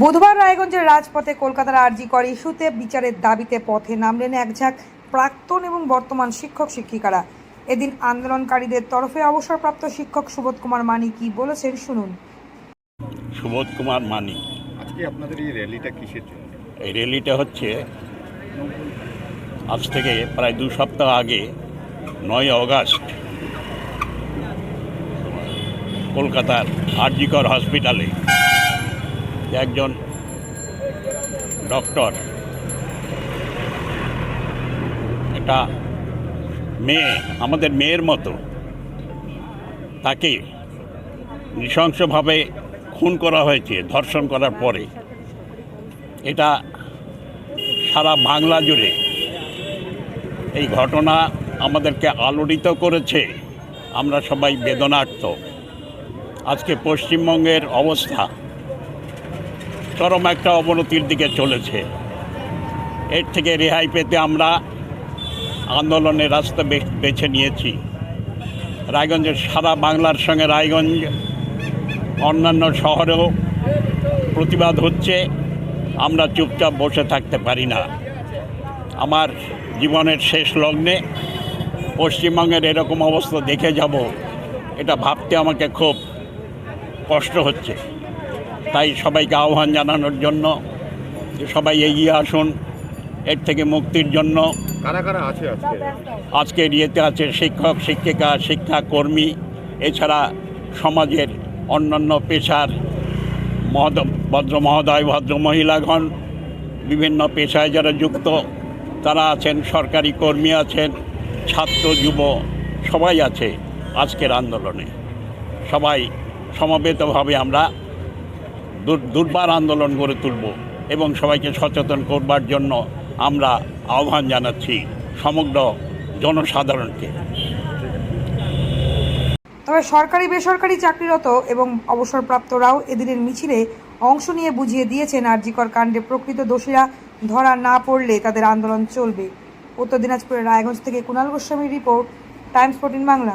বুধবার রায়গঞ্জের রাজপথে কলকাতার আরজি কর ইস্যুতে বিচারের দাবিতে পথে নামলেন একঝাঁক প্রাক্তন এবং বর্তমান শিক্ষক শিক্ষিকারা। এদিন আন্দোলনকারীদের তরফে অবসরপ্রাপ্ত শিক্ষক সুবোধ কুমার মানি কি বলেছেন শুনুন। সুবোধ কুমার মানি। আজকে আপনাদের এই র্যালিটা কিসের জন্য? এই র্যালিটা হচ্ছে আজ থেকে প্রায় দু সপ্তাহ আগে নয় অগাস্ট কলকাতার আরজিকর হসপিটালে একজন ডক্টর। একটা মেয়ে, আমাদের মেয়ের মতো। তাকে নৃশংসভাবে খুন করা হয়েছে, ধর্ষণ করার পরে। এটা সারা বাংলা জুড়ে এই ঘটনা আমাদেরকে আলোড়িত করেছে। আমরা সবাই বেদনার্থ আজকে পশ্চিমবঙ্গের অবস্থা চরম একটা অবনতির দিকে চলেছে। এর থেকে রেহাই পেতে আমরা আন্দোলনের রাস্তা বেছে নিয়েছি। রায়গঞ্জের সারা বাংলার সঙ্গে রায়গঞ্জ, অন্যান্য শহরেও প্রতিবাদ হচ্ছে, আমরা চুপচাপ বসে থাকতে পারি না। আমার জীবনের শেষ লগ্নে পশ্চিমবঙ্গের এরকম অবস্থা দেখে যাব, এটা ভাবতে আমাকে খুব কষ্ট হচ্ছে। তাই সবাইকে আহ্বান জানানোর জন্য যে সবাই এগিয়ে আসুন এর থেকে মুক্তির জন্য। কারা কারা আছে আজকে? আজকের ইয়েতে আছে শিক্ষক শিক্ষিকা শিক্ষাকর্মী এছাড়া সমাজের অন্যান্য পেশার মহদ ভদ্র মহোদয় ভদ্র মহিলাগণ বিভিন্ন পেশায় যারা যুক্ত তারা আছেন সরকারি কর্মী আছেন ছাত্র যুব সবাই আছে আজকের আন্দোলনে। সবাই সমবেতভাবে আমরা দুর্বার আন্দোলন গড়ে তুলব এবং সবাইকে সচেতন করবার জন্য আমরা আহ্বান জানাচ্ছি সমগ্র জনসাধারণকে। তবে সরকারি বেসরকারি চাকরিরত এবং অবসরপ্রাপ্তরাও এদিনের মিছিলে অংশ নিয়ে বুঝিয়ে দিয়েছেন আরজিকর কাণ্ডে প্রকৃত দোষীরা ধরা না পড়লে তাদের আন্দোলন চলবে। উত্তর দিনাজপুরের রায়গঞ্জ থেকে কুণাল গোস্বামীর রিপোর্ট, টাইমস ফোর্টিন বাংলা।